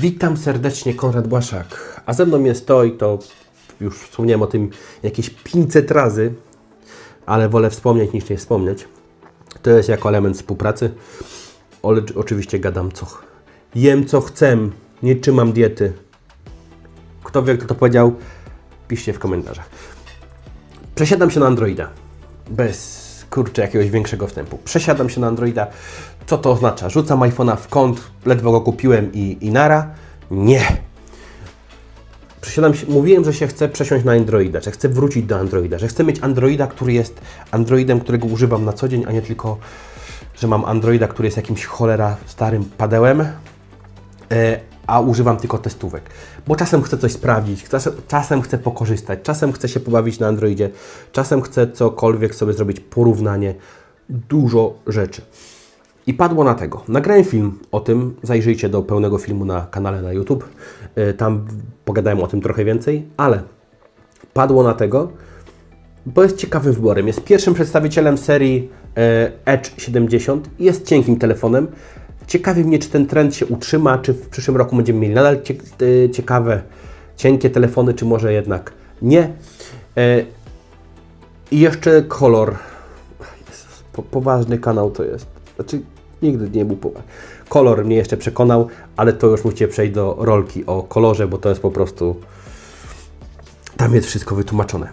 Witam serdecznie, Konrad Błaszak. A ze mną jest to i to już wspomniałem o tym jakieś 500 razy, ale wolę wspomnieć niż nie wspomnieć. To jest jako element współpracy. Ale oczywiście gadam co. Jem co chcę, nie trzymam diety. Kto wie, kto to powiedział? Piszcie w komentarzach. Przesiadam się na Androida. Bez kurczę jakiegoś większego wstępu. Przesiadam się na Androida. Co to oznacza? Rzucam iPhone'a w kąt, ledwo go kupiłem i, i nara? Nie. Przesiadam się, mówiłem, że się chcę przesiąść na Androida, że chcę wrócić do Androida, że chcę mieć Androida, który jest Androidem, którego używam na co dzień, a nie tylko, że mam Androida, który jest jakimś cholera starym padełem, e, a używam tylko testówek. Bo czasem chcę coś sprawdzić, czasem, czasem chcę pokorzystać, czasem chcę się pobawić na Androidzie, czasem chcę cokolwiek sobie zrobić, porównanie, dużo rzeczy. I padło na tego. Nagrałem film o tym, zajrzyjcie do pełnego filmu na kanale na YouTube, E, tam pogadałem o tym trochę więcej, ale padło na tego, bo jest ciekawym wyborem. Jest pierwszym przedstawicielem serii e, Edge 70 i jest cienkim telefonem. Ciekawi mnie, czy ten trend się utrzyma, czy w przyszłym roku będziemy mieli nadal e, ciekawe, cienkie telefony, czy może jednak nie. I jeszcze kolor. Jezus, po, poważny kanał to jest. Znaczy, nigdy nie był poważny. Kolor mnie jeszcze przekonał, ale to już musicie przejść do rolki o kolorze, bo to jest po prostu. Tam jest wszystko wytłumaczone.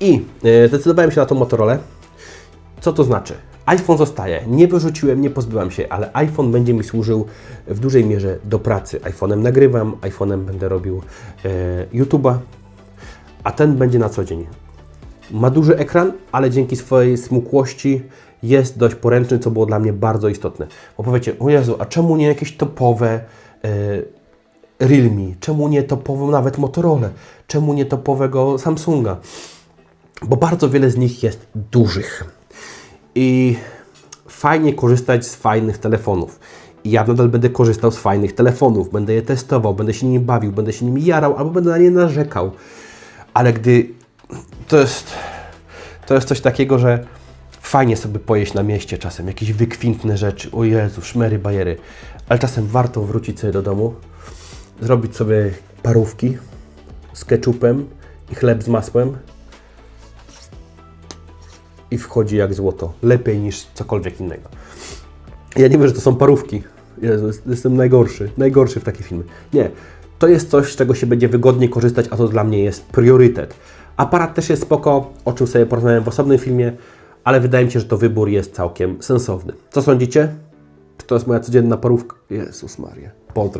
I e, zdecydowałem się na tą Motorola. Co to znaczy? iPhone zostaje. Nie wyrzuciłem, nie pozbyłam się, ale iPhone będzie mi służył w dużej mierze do pracy. iPhone'em nagrywam, iPhone'em będę robił e, YouTube'a, a ten będzie na co dzień. Ma duży ekran, ale dzięki swojej smukłości jest dość poręczny, co było dla mnie bardzo istotne. Bo powiecie, o Jezu, a czemu nie jakieś topowe e, Realme? Czemu nie topową nawet Motorola? Czemu nie topowego Samsunga? Bo bardzo wiele z nich jest dużych. I fajnie korzystać z fajnych telefonów. I ja nadal będę korzystał z fajnych telefonów, będę je testował, będę się nimi bawił, będę się nimi jarał, albo będę na nie narzekał. Ale gdy to jest, to jest coś takiego, że fajnie sobie pojeść na mieście czasem, jakieś wykwintne rzeczy, o Jezu, szmery, bajery, ale czasem warto wrócić sobie do domu, zrobić sobie parówki z ketchupem i chleb z masłem i wchodzi jak złoto. Lepiej niż cokolwiek innego. Ja nie wiem, że to są parówki. Jezu, jest- jestem najgorszy. Najgorszy w takie filmy. Nie. To jest coś, z czego się będzie wygodnie korzystać, a to dla mnie jest priorytet. Aparat też jest spoko, o czym sobie porozmawiałem w osobnym filmie, ale wydaje mi się, że to wybór jest całkiem sensowny. Co sądzicie? Czy to jest moja codzienna parówka? Jezus Maria. Pozdro.